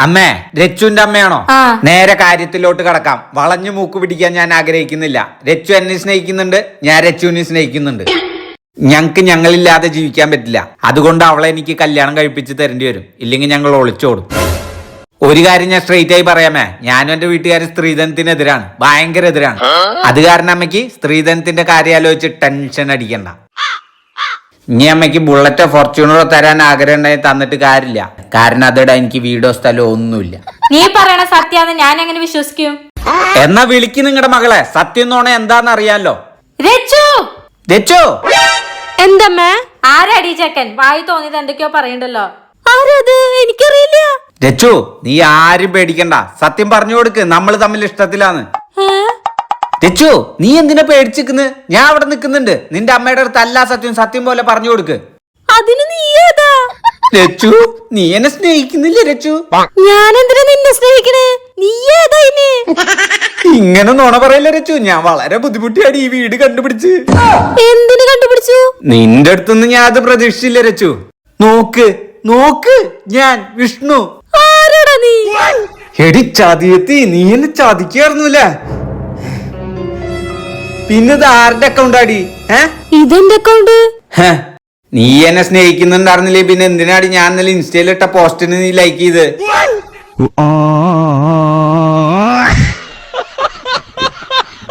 അമ്മേ രച്ചുന്റെ അമ്മയാണോ? നേരെ കാര്യത്തിലോട്ട് കടക്കാം. വളഞ്ഞു മൂക്ക് പിടിക്കാൻ ഞാൻ ആഗ്രഹിക്കുന്നില്ല. രച്ചു എന്നെ സ്നേഹിക്കുന്നുണ്ട് ഞാൻ രച്ചുവിനെ സ്നേഹിക്കുന്നുണ്ട്. ഞങ്ങൾക്ക് ഞങ്ങളില്ലാതെ ജീവിക്കാൻ പറ്റില്ല. അതുകൊണ്ട് അവളെ എനിക്ക് കല്യാണം കഴിപ്പിച്ച് തരേണ്ടി വരും. ഇല്ലെങ്കിൽ ഞങ്ങൾ ഒളിച്ചോടും. ഒരു കാര്യം ഞാൻ സ്ട്രെയിറ്റ് ആയി പറയാമേ. ഞാനും എന്റെ വീട്ടുകാർ സ്ത്രീധനത്തിനെതിരാണ്. ഭയങ്കര എതിരാണ്. അത് കാരണം അമ്മയ്ക്ക് സ്ത്രീധനത്തിന്റെ കാര്യം ആലോചിച്ച് ടെൻഷൻ അടിക്കണ്ട. ഇനി അമ്മയ്ക്ക് ബുള്ളറ്റോ ഫോർച്യൂണറോ തരാൻ ആഗ്രഹം ഉണ്ടായി തന്നിട്ട് കാര്യമില്ല. കാരണം അതിടെ എനിക്ക് വീടോ സ്ഥലമോ ഒന്നുമില്ല. നീ പറയണ സത്യാന്ന് ഞാൻ എങ്ങനെ വിശ്വസിക്കും? എന്നാ വിളിക്ക് നിങ്ങളുടെ മകളെ. സത്യം നോണ എന്താന്ന് അറിയാലോ. രച്ചു! രച്ചോ! എന്തമ്മേ? ആരാടി ചെക്കൻ വായി തോന്നിയത് എന്തൊക്കെയോ പറയണ്ടല്ലോ. ആരത്? എനിക്കറിയില്ല. രച്ചു നീ ആരും പേടിക്കണ്ട. സത്യം പറഞ്ഞു കൊടുക്ക്. നമ്മൾ തമ്മിൽ ഇഷ്ടത്തിലാന്ന്. ഏ? രച്ചു നീ എന്തിനാ പേടിച്ചിരിക്കുന്നു ഞാൻ അവിടെ നിൽക്കുന്നുണ്ട്. നിന്റെ അമ്മയുടെ അടുത്ത് അല്ല സത്യം സത്യം പോലെ പറഞ്ഞു കൊടുക്ക്. അതിന് നീ ഏതാ? രച്ചു നീ എന്നെ സ്നേഹിക്കുന്നില്ല രച്ചു? ഞാൻ എന്തിനാ നിന്നെ സ്നേഹിക്കണേ? നീ ഏതാ ഇനി? ഇങ്ങനെ നോണ പറയില്ല രച്ചു ഞാൻ വളരെ ബുദ്ധിമുട്ടിയാണ് ഈ വീട് കണ്ടുപിടിച്ച്. എന്തിനു കണ്ടുപിടിച്ചു? നിന്റെ അടുത്തൊന്നും ഞാൻ അത് പ്രതീക്ഷിച്ചില്ല രച്ചു. നോക്ക് നോക്ക് ഞാൻ വിഷ്ണു. ആരാടാ നീ? എടി ചതിയെത്തി നീ എന്നെ ചതിക്കായിരുന്നുല്ലേ പിന്നെ ഇത് ആരുടെ അക്കൗണ്ട് ആടി? ഏ? ഇതെന്റെ അക്കൗണ്ട് ഹെ, നീ എന്നെ സ്നേഹിക്കുന്നുണ്ടായിരുന്നില്ലേ? പിന്നെ എന്തിനാടി ഞാൻ ഇന്നലെ ഇൻസ്റ്റയിൽ ഇട്ട പോസ്റ്റിന് നീ ലൈക്ക് ചെയ്ത്?